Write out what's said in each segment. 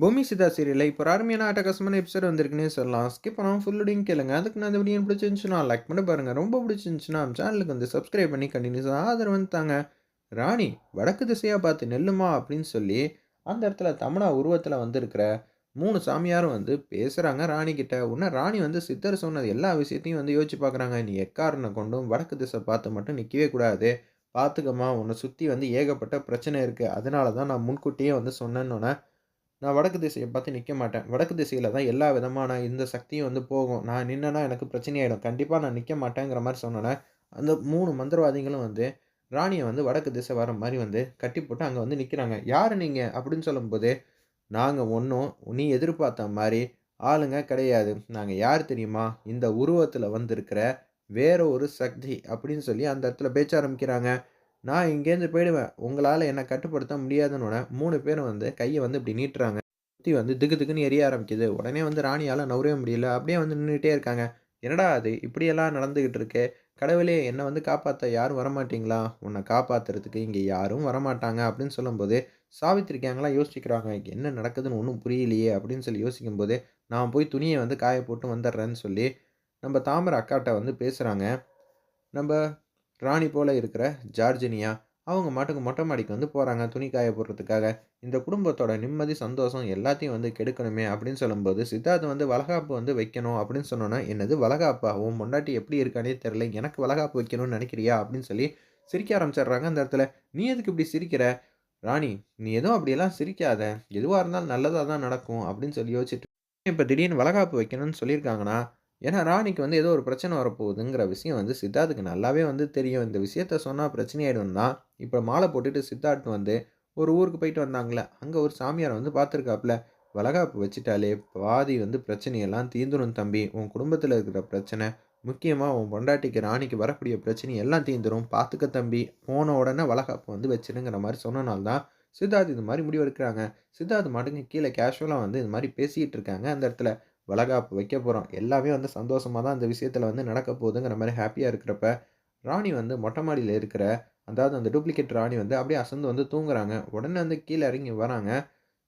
பூமி சிதா சீரியலில் இப்போ ஒரு அருமையான அட்டகாசமான எபிசோட் வந்திருக்குன்னே சொல்லலாம். ஸ்கிப் பண்ணாமல் ஃபுல்லுடையும் கேளுங்க. அதுக்கு நான் இந்த வீடியோ பிடிச்சிருந்துச்சுன்னா லைக் பண்ணி பாருங்கள் ரொம்ப பிடிச்சிருந்துச்சுன்னா சேனலுக்கு வந்து சப்ஸ்கிரைப் பண்ணி கண்டினியூஸாக ஆதரவு வந்துட்டாங்க ராணி வடக்கு திசையாக பார்த்து நெல்லுமா அப்படின்னு சொல்லி அந்த இடத்துல தமிழா உருவத்தில் வந்திருக்கிற மூணு சாமியாரும் வந்து பேசுகிறாங்க ராணி கிட்ட. உன்ன ராணி வந்து சித்தர் சொன்னது எல்லா விஷயத்தையும் வந்து யோசிச்சு பார்க்குறாங்க. நீ எக்காரனை கொண்டும் வடக்கு திசை பார்த்து மட்டும் நிற்கவே கூடாது. பார்த்துக்கம்மா உன்னை சுற்றி வந்து ஏகப்பட்ட பிரச்சனை இருக்குது அதனால தான் நான் முன்கூட்டியே வந்து சொன்னேன்னொன்னே நான் வடக்கு திசையை பார்த்து நிற்க மாட்டேன். வடக்கு திசையில் தான் எல்லா விதமான இந்த சக்தியும் வந்து போகும். நான் நின்னேன்னா எனக்கு பிரச்சனையாயிடும். கண்டிப்பாக நான் நிற்க மாட்டேங்கிற மாதிரி சொன்னோன்னே அந்த மூணு மந்திரவாதிகளும் வந்து ராணியை வந்து வடக்கு திசை வர மாதிரி வந்து கட்டி போட்டு அங்கே வந்து நிற்கிறாங்க யார் நீங்கள் அப்படின்னு சொல்லும்போது நாங்கள் ஒன்றும் நீ எதிர்பார்த்த மாதிரி ஆளுங்க கிடையாது. நாங்கள் யார் தெரியுமா? இந்த உருவத்தில் வந்திருக்கிற வேற ஒரு சக்தி அப்படின்னு சொல்லி அந்த இடத்துல பேச்ச ஆரம்பிக்கிறாங்க. நான் இங்கேருந்து போயிடுவேன். உங்களால் என்னை கட்டுப்படுத்த முடியாதுன்னு மூணு பேரும் வந்து கையை வந்து இப்படி நீட்டுறாங்க. சுற்றி வந்து திக்கு திக்குன்னு எரிய ஆரம்பிக்குது. உடனே வந்து ராணியால் நவரவே முடியல. அப்படியே வந்து நின்றுட்டே இருக்காங்க. என்னடா அது? இப்படியெல்லாம் நடந்துக்கிட்டு இருக்கு. கடவுளே என்னை வந்து காப்பாற்ற யாரும் வரமாட்டிங்களா? உன்னை காப்பாற்றுறதுக்கு இங்கே யாரும் வரமாட்டாங்க அப்படின்னு சொல்லும்போது சாவித்திரிக்காங்களாம் யோசிக்கிறாங்க. என்ன நடக்குதுன்னு ஒன்றும் புரியலையே அப்படின்னு சொல்லி யோசிக்கும்போது நான் போய் துணியை வந்து காய போட்டு வந்துடுறேன்னு சொல்லி நம்ம தாமரை அக்காட்ட வந்து பேசுகிறாங்க நம்ம ராணி போல் இருக்கிற ஜார்ஜினியா அவங்க மாட்டுக்கு மொட்டை மாடிக்கு வந்து போகிறாங்க துணி காய போடுறதுக்காக. இந்த குடும்பத்தோட நிம்மதி சந்தோஷம் எல்லாத்தையும் வந்து கெடுக்கணுமே அப்படின்னு சொல்லும்போது சித்தார்த் வந்து வளகாப்பு வந்து வைக்கணும் அப்படின்னு சொன்னோன்னா என்னது வளகாப்பா உன் பொண்டாட்டி எப்படி இருக்கானே தெரில எனக்கு வளகாப்பு வைக்கணும்னு நினைக்கிறியா அப்படின்னு சொல்லி சிரிக்க ஆரம்பிச்சிடுறாங்க அந்த இடத்துல. நீ எதுக்கு இப்படி சிரிக்கிற? ராணி நீ எதுவும் அப்படியெல்லாம் சிரிக்காத. எதுவாக இருந்தாலும் நல்லதாக தான் நடக்கும் அப்படின்னு சொல்லி யோசிச்சுட்டு இப்போ திடீர்னு வளகாப்பு வைக்கணும்னு சொல்லியிருக்காங்கன்னா ஏன்னா ராணிக்கு வந்து ஏதோ ஒரு பிரச்சனை வரப்போகுதுங்கிற விஷயம் வந்து சித்தார்த்துக்கு நல்லாவே வந்து தெரியும். இந்த விஷயத்த சொன்னால் பிரச்சனையாயிடும் தான் இப்போ மாலை போட்டுட்டு சித்தார்த் வந்து ஒரு ஊருக்கு போயிட்டு வந்தாங்களே அங்கே ஒரு சாமியார் வந்து பார்த்துருக்காப்புல வளகாப்பு வச்சுட்டாலே பாதி வந்து பிரச்சனையெல்லாம் தீந்துடும் தம்பி. உன் குடும்பத்தில் இருக்கிற பிரச்சனை முக்கியமாக உன் பொண்டாட்டிக்கு ராணிக்கு வரக்கூடிய பிரச்சனை எல்லாம் தீந்துடும் பார்த்துக்க தம்பி. போன உடனே வளகாப்பு வந்து வச்சிருங்கிற மாதிரி சொன்னனால்தான் சித்தார்த் இது மாதிரி முடிவு எடுக்கிறாங்க சித்தார்த் மாட்டுங்க கீழே கேஷுவலாக வந்து இது மாதிரி பேசிகிட்டு இருக்காங்க அந்த இடத்துல. வளகாப்பு வைக்க போகிறோம் எல்லாமே வந்து சந்தோஷமாக தான் அந்த விஷயத்தில் வந்து நடக்க போகுதுங்கிற மாதிரி ஹாப்பியாக இருக்கிறப்ப ராணி வந்து மொட்டை மாடியில் இருக்கிற அதாவது அந்த டூப்ளிகேட் ராணி வந்து அப்படியே அசந்து வந்து தூங்குறாங்க. உடனே வந்து கீழே இறங்கி வராங்க.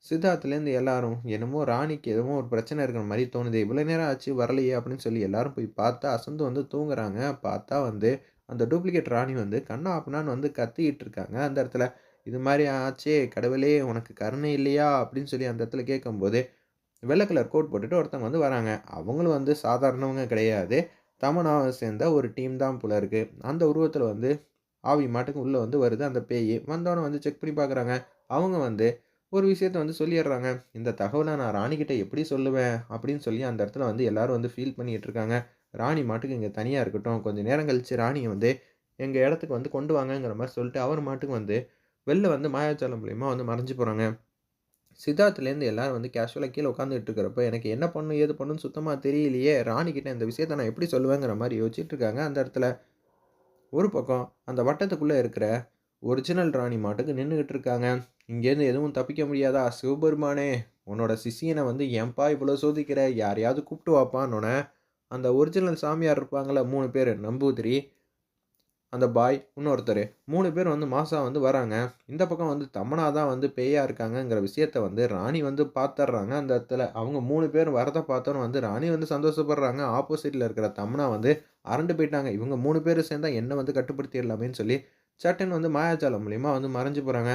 சித்தார்த்துலேருந்து எல்லாரும் என்னமோ ராணிக்கு எதுவும் ஒரு பிரச்சனை இருக்கிற மாதிரி தோணுது. இவ்வளோ நேரம் ஆச்சு வரலையே அப்படின்னு சொல்லி எல்லாரும் போய் பார்த்தா அசந்து வந்து தூங்குறாங்க. பார்த்தா வந்து அந்த டூப்ளிகேட் ராணி வந்து கண்ணா அப்பனான்னு வந்து கத்திக்கிட்டு இருக்காங்க. அந்த இடத்துல இது மாதிரி ஆச்சே கடவுளே உனக்கு கருணை இல்லையா? அப்படின்னு சொல்லி அந்த இடத்துல கேட்கும்போது வெள்ளை கலர் கோட் போட்டுட்டு ஒருத்தவங்க வந்து வராங்க. அவங்களும் வந்து சாதாரணவங்க கிடையாது. தமனாவை சேர்ந்த ஒரு டீம் தான் போல இருக்குது அந்த உருவத்தில் வந்து ஆவி மாட்டுக்கு உள்ளே வந்து வருது. அந்த பேய் வந்தவனை வந்து செக் பண்ணி பார்க்குறாங்க அவங்க வந்து ஒரு விஷயத்த வந்து சொல்லிடுறாங்க. இந்த தகவலை நான் ராணிக்கிட்ட எப்படி சொல்லுவேன்? அப்படின்னு சொல்லி அந்த இடத்துல வந்து எல்லாரும் வந்து ஃபீல் பண்ணிகிட்டு இருக்காங்க. ராணி மாட்டுக்கு இங்கே தனியாக இருக்கட்டும். கொஞ்சம் நேரம் கழித்து ராணியை வந்து எங்கள் இடத்துக்கு வந்து கொண்டு வாங்கங்கிற மாதிரி சொல்லிட்டு அவர் மாட்டுக்கு வந்து வெளில வந்து மாயாச்சாலம் மூலியமாக வந்து மறைஞ்சு போகிறாங்க சித்தார்த்துலேருந்து எல்லோரும் வந்து கேஷுவலாக கீழே உட்காந்துட்டு இருக்கிறப்ப எனக்கு என்ன பண்ணும் ஏது பண்ணுன்னு சுத்தமாக தெரியலையே ராணிக்கிட்ட இந்த விஷயத்தை நான் எப்படி சொல்லுவேங்கிற மாதிரி யோசிச்சுட்டு இருக்காங்க அந்த இடத்துல ஒரு பக்கம் அந்த வட்டத்துக்குள்ளே இருக்கிற ஒரிஜினல் ராணி மாட்டுக்கு நின்றுக்கிட்டு இருக்காங்க இங்கேருந்து எதுவும் தப்பிக்க முடியாதா? சிவபெருமானே உன்னோட சிஷியனை வந்து ஏன்பா இவ்வளோ சோதிக்கிற? யாரையாவது கூப்பிட்டு வாப்பான்னு அந்த ஒரிஜினல் சாமியார் இருப்பாங்களே மூணு பேர் நம்பூதிரி அந்த பாய் இன்னொருத்தர் மூணு பேர் வந்து மாசா வந்து வராங்க. இந்த பக்கம் வந்து தமனா தான் வந்து பேயாக இருக்காங்கங்கிற விஷயத்த வந்து ராணி வந்து பார்த்துட்றாங்க அந்த இடத்துல. அவங்க மூணு பேர் வரதை பார்த்தோன்னு வந்து ராணி வந்து சந்தோஷப்படுறாங்க. ஆப்போசிட்டில் இருக்கிற தமனா வந்து அரண்டு போயிட்டாங்க. இவங்க மூணு பேர் சேர்ந்தால் என்ன வந்து கட்டுப்படுத்திடலாமேன்னு சொல்லி சட்டன் வந்து மாயாஜாலம் மூலியமாக வந்து மறைஞ்சு போகிறாங்க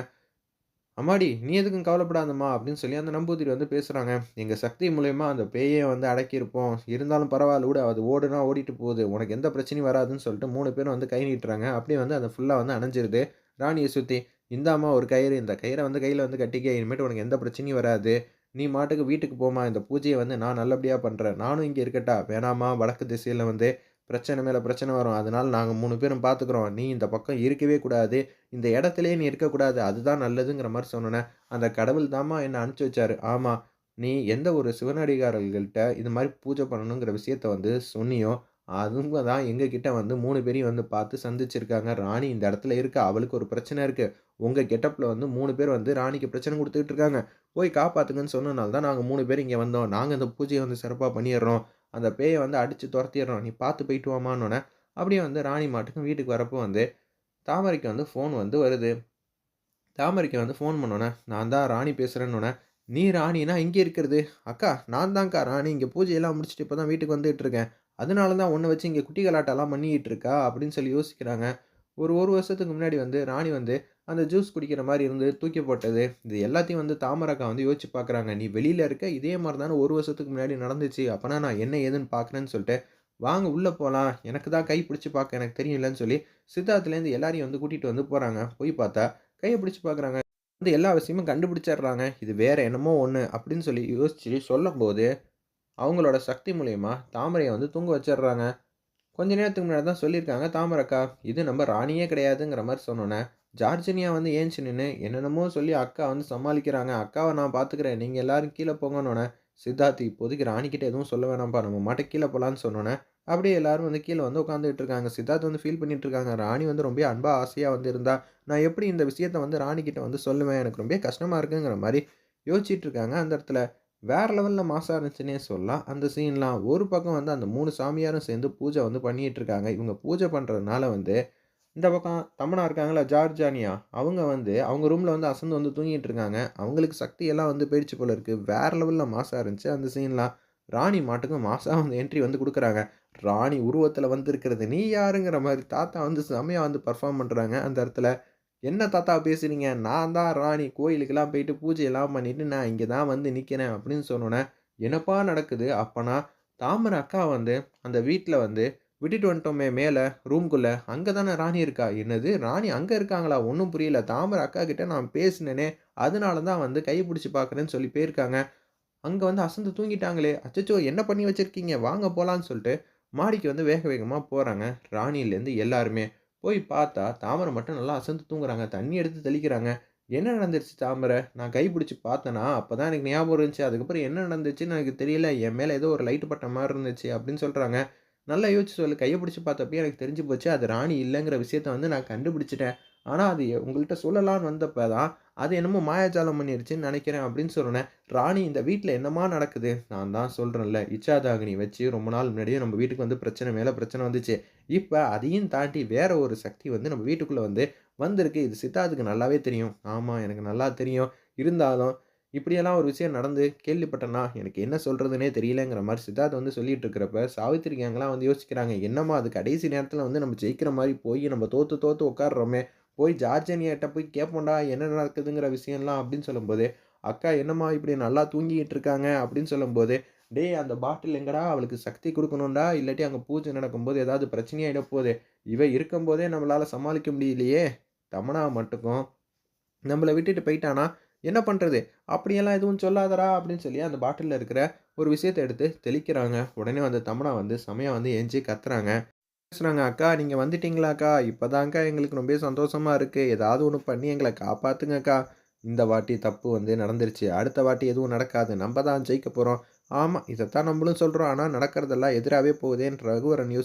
அம்மாடி நீ எதுக்கும் கவலைப்படாதம்மா அப்படின்னு சொல்லி அந்த நம்பூதிரி வந்து பேசுகிறாங்க எங்கள் சக்தி மூலயமா அந்த பேயை வந்து அடக்கியிருப்போம். இருந்தாலும் பரவாயில்ல விட அது ஓடுனா ஓடிட்டு போகுது. உனக்கு எந்த பிரச்சனையும் வராதுன்னு சொல்லிட்டு மூணு பேரும் வந்து கை நீட்டுறாங்க. அப்படியே வந்து அதை ஃபுல்லாக வந்து அணைஞ்சிருது. ராணியை சுற்றி இந்தாம்மா ஒரு கயிறு இந்த கயிறை வந்து கையில் வந்து கட்டிக்க இனிமேட்டு உனக்கு எந்த பிரச்சனையும் வராது. நீ மாட்டுக்கு வீட்டுக்கு போமா இந்த பூஜையை வந்து நான் நல்லபடியாக பண்ணுறேன் நானும் இங்கே இருக்கட்டா? வேணாமா வடக்கு திசையில் வந்து பிரச்சனை மேலே பிரச்சனை வரும். அதனால் நாங்கள் மூணு பேரும் பார்த்துக்குறோம் நீ இந்த பக்கம் இருக்கவே கூடாது. இந்த இடத்துலையே நீ இருக்கக்கூடாது அதுதான் நல்லதுங்கிற மாதிரி சொன்னேன் அந்த கடவுள் தாம்மா என்னை அனுப்பிச்சி வச்சாரு? ஆமாம் நீ எந்த ஒரு சிவனடிகாரர்கள்ட்ட இது மாதிரி பூஜை பண்ணணுங்கிற விஷயத்த வந்து சொன்னியோ அதுங்க தான் எங்ககிட்ட வந்து மூணு பேரையும் வந்து பார்த்து சந்திச்சிருக்காங்க. ராணி இந்த இடத்துல இருக்கு? அவளுக்கு ஒரு பிரச்சனை இருக்குது உங்கள் கெட்டப்பில் வந்து மூணு பேர் வந்து ராணிக்கு பிரச்சனை கொடுத்துக்கிட்டு இருக்காங்க. போய் காப்பாற்றுங்கன்னு சொன்னனால தான் நாங்கள் மூணு பேர் இங்கே வந்தோம். நாங்கள் இந்த பூஜையை வந்து சிறப்பாக பண்ணிடுறோம். அந்த பேயை வந்து அடித்து துரத்திடுறோம் நீ பார்த்து போயிட்டு வாமான்னொன்னே அப்படியே வந்து ராணி மாட்டுக்கும் வீட்டுக்கு வரப்போ வந்து தாமரைக்கு வந்து ஃபோன் வந்து வருது. தாமரைக்கு வந்து ஃபோன் பண்ணோன்னே நான் தான் ராணி பேசுகிறேன்னொன்னே நீ ராணினா இங்கே இருக்கிறது. அக்கா நான் தான்க்கா ராணி. இங்கே பூஜையெல்லாம் முடிச்சுட்டு இப்போ தான் வீட்டுக்கு வந்துகிட்டு இருக்கேன். அதனால தான் ஒன்றை வச்சு இங்கே குட்டி கலாட்டெல்லாம் பண்ணிக்கிட்டு இருக்கா? அப்படின்னு சொல்லி யோசிக்கிறாங்க. ஒரு ஒரு வருஷத்துக்கு முன்னாடி வந்து ராணி வந்து அந்த ஜூஸ் குடிக்கிற மாதிரி இருந்து தூக்கி போட்டது இது எல்லாத்தையும் வந்து தாமரக்கா வந்து யோசிச்சு பார்க்குறாங்க நீ வெளியில் இருக்க இதே மாதிரி தானே ஒரு வருஷத்துக்கு முன்னாடி நடந்துச்சு. அப்போனா நான் என்ன ஏதுன்னு பார்க்குறேன்னு சொல்லிட்டு வாங்க உள்ளே போகலாம் எனக்கு தான் கை பிடிச்சி பார்க்க எனக்கு தெரியலன்னு சொல்லி சித்தார்த்துலேருந்து எல்லாரையும் வந்து கூட்டிகிட்டு வந்து போகிறாங்க போய் பார்த்தா கையை பிடிச்சி பார்க்குறாங்க வந்து எல்லா விஷயமும் கண்டுபிடிச்சிடுறாங்க. இது வேறு என்னமோ ஒன்று அப்படின்னு சொல்லி யோசிச்சு சொல்லும்போது அவங்களோட சக்தி மூலயமா தாமரையை வந்து தூங்க வச்சிடுறாங்க. கொஞ்ச நேரத்துக்கு முன்னாடி தான் சொல்லியிருக்காங்க தாமரக்கா இது நம்ம ராணியே கிடையாதுங்கிற மாதிரி சொன்னோன்னே ஜார்ஜினியா வந்து ஏஞ்சி நின்று என்னென்னமோ சொல்லி அக்கா வந்து சமாளிக்கிறாங்க. அக்காவை நான் பார்த்துக்கிறேன் நீங்கள் எல்லாரும் கீழே போங்கன்னொன்னே சித்தார்த் இப்போதைக்கு ராணிக்கிட்ட எதுவும் சொல்ல வேணாம்ப்பா நம்ம மட்டும் கீழே போகலான்னு சொன்னோன்னே அப்படியே எல்லாரும் வந்து கீழே வந்து உட்காந்துட்டு இருக்காங்க. சித்தார்த் வந்து ஃபீல் பண்ணிட்டு இருக்காங்க. ராணி வந்து ரொம்ப அன்பாக ஆசையாக வந்து இருந்தா நான் எப்படி இந்த விஷயத்தை வந்து ராணிக்கிட்ட வந்து சொல்லுவேன்? எனக்கு ரொம்ப கஷ்டமாக இருக்குங்கிற மாதிரி யோசிச்சுட்டு இருக்காங்க. அந்த இடத்துல வேறு லெவலில் மாசாக இருந்துச்சுன்னே சொல்லலாம். அந்த சீன்லாம் ஒரு பக்கம் வந்து அந்த மூணு சாமியாரும் சேர்ந்து பூஜை வந்து பண்ணிகிட்டு இருக்காங்க. இவங்க பூஜை பண்ணுறதுனால வந்து இந்த பக்கம் தமனா இருக்காங்களா ஜார்ஜானியா? அவங்க வந்து அவங்க ரூமில் வந்து அசந்து வந்து தூங்கிட்டு இருக்காங்க. அவங்களுக்கு சக்தி எல்லாம் வந்து போயிடுச்சு போல இருக்குது வேறு லெவலில் மாசாக இருந்துச்சு. அந்த சீன்லாம் ராணி மாட்டுக்கும் மாசாக வந்து என்ட்ரி வந்து கொடுக்குறாங்க. ராணி உருவத்தில் வந்துருக்கிறது நீ யாருங்கிற மாதிரி தாத்தா வந்து செம்மையாக வந்து பர்ஃபார்ம் பண்ணுறாங்க அந்த இடத்துல. என்ன தாத்தா பேசுகிறீங்க நான் தான் ராணி. கோயிலுக்கெல்லாம் போயிட்டு பூஜையெல்லாம் பண்ணிவிட்டு நான் இங்கே தான் வந்து நிற்கிறேன் அப்படின்னு சொன்னோன்னே என்னப்பா நடக்குது? அப்போனா தாமரை அக்கா வந்து அந்த வீட்டில் வந்து விட்டுட்டு வந்துட்டோமே மேலே ரூம்குள்ளே அங்கே தானே ராணி இருக்கா? என்னது? ராணி அங்கே இருக்காங்களா? ஒன்றும் புரியல. தாமரை அக்கா கிட்டே நான் பேசினேனே. அதனால தான் வந்து கை பிடிச்சி பார்க்குறேன்னு சொல்லி போயிருக்காங்க. அங்கே வந்து அசந்து தூங்கிட்டாங்களே. அச்சச்சோ என்ன பண்ணி வச்சுருக்கீங்க? வாங்க போகலான்னு சொல்லிட்டு மாடிக்கு வந்து வேக வேகமாக போகிறாங்க ராணியிலேருந்து எல்லாருமே. போய் பார்த்தா தாமரை மட்டும் நல்லா அசந்து தூங்குறாங்க. தண்ணி எடுத்து தெளிக்கிறாங்க. என்ன நடந்துருச்சு தாமரை? நான் கை பிடிச்சி பார்த்தேன்னா அப்போ தான் எனக்கு ஞாபகம் இருந்துச்சு. அதுக்கப்புறம் என்ன நடந்துச்சுன்னு எனக்கு தெரியல. என் மேலே ஏதோ ஒரு லைட்டு பட்ட மாதிரி இருந்துச்சு அப்படின்னு சொல்கிறாங்க நல்லா யோசிச்சு சொல்லு. கையை பிடிச்சி பார்த்தப்பயே எனக்கு தெரிஞ்சு போச்சு அது ராணி இல்லைங்கிற விஷயத்த வந்து நான் கண்டுபிடிச்சிட்டேன். ஆனால் அது உங்கள்கிட்ட சொல்லலான்னு வந்தப்போ தான் அது என்னமோ மாயாஜாலம் பண்ணிருச்சுன்னு நினைக்கிறேன் அப்படின்னு சொன்னேன். ராணி இந்த வீட்டில் என்னமா நடக்குது? நான் தான் சொல்கிறேன்ல இச்சாதாகினி வச்சு ரொம்ப நாள் முன்னாடியே நம்ம வீட்டுக்கு வந்து பிரச்சனை மேலே பிரச்சனை வந்துச்சு. இப்போ அதையும் தாண்டி வேற ஒரு சக்தி வந்து நம்ம வீட்டுக்குள்ளே வந்து வந்திருக்கு. இது சித்தார்த்துக்கு நல்லாவே தெரியும். ஆமாம் எனக்கு நல்லா தெரியும். இருந்தாலும் இப்படியெல்லாம் ஒரு விஷயம் நடந்து கேள்விப்பட்டேன்னா எனக்கு என்ன சொல்கிறதுனே தெரியலங்கிற மாதிரி சித்தார்த் வந்து சொல்லிட்டு இருக்கிறப்ப சாவித்திரி கேங்கெலாம் வந்து யோசிக்கிறாங்க என்னம்மா அது கடைசி நேரத்தில் வந்து நம்ம ஜெயிக்கிற மாதிரி போய் நம்ம தோற்று தோற்று உட்காடுறோமே போய் ஜார்ஜனியாட்ட போய் கேட்போண்டா என்ன நடக்குதுங்கிற விஷயம்லாம் அப்படின்னு சொல்லும்போது அக்கா என்னம்மா இப்படி நல்லா தூங்கிக்கிட்டு இருக்காங்க அப்படின்னு சொல்லும்போது டேய் அந்த பாட்டில் எங்கடா அவளுக்கு சக்தி கொடுக்கணும்டா இல்லாட்டி அங்கே பூஜை நடக்கும்போது ஏதாவது பிரச்சனையாகிட போகுது. இவ இருக்கும்போதே நம்மளால் சமாளிக்க முடியலையே தமனா மட்டுக்கும். நம்மளை விட்டுட்டு போயிட்டானா என்ன பண்ணுறது அப்படியெல்லாம் எதுவும் சொல்லாதடா அப்படின்னு சொல்லி அந்த பாட்டிலில் இருக்கிற ஒரு விஷயத்தை எடுத்து தெளிக்கிறாங்க. உடனே வந்து தமனா வந்து செமையாக வந்து எஞ்சி கத்துறாங்க. பேசுகிறாங்க அக்கா நீங்கள் வந்துட்டீங்களாக்கா? இப்போதாங்க்கா எங்களுக்கு ரொம்ப சந்தோஷமாக இருக்குது ஏதாவது ஒன்று பண்ணி எங்களை காப்பாற்றுங்கக்கா இந்த வாட்டி தப்பு வந்து நடந்துருச்சு. அடுத்த வாட்டி எதுவும் நடக்காது. நம்ம தான் ஜெயிக்க போகிறோம் ஆமாம் இதைத்தான் நம்மளும் சொல்கிறோம் ஆனால் நடக்கிறதெல்லாம் எதிராகவே போகுதேன்னு ரகுவரன் நியூஸ்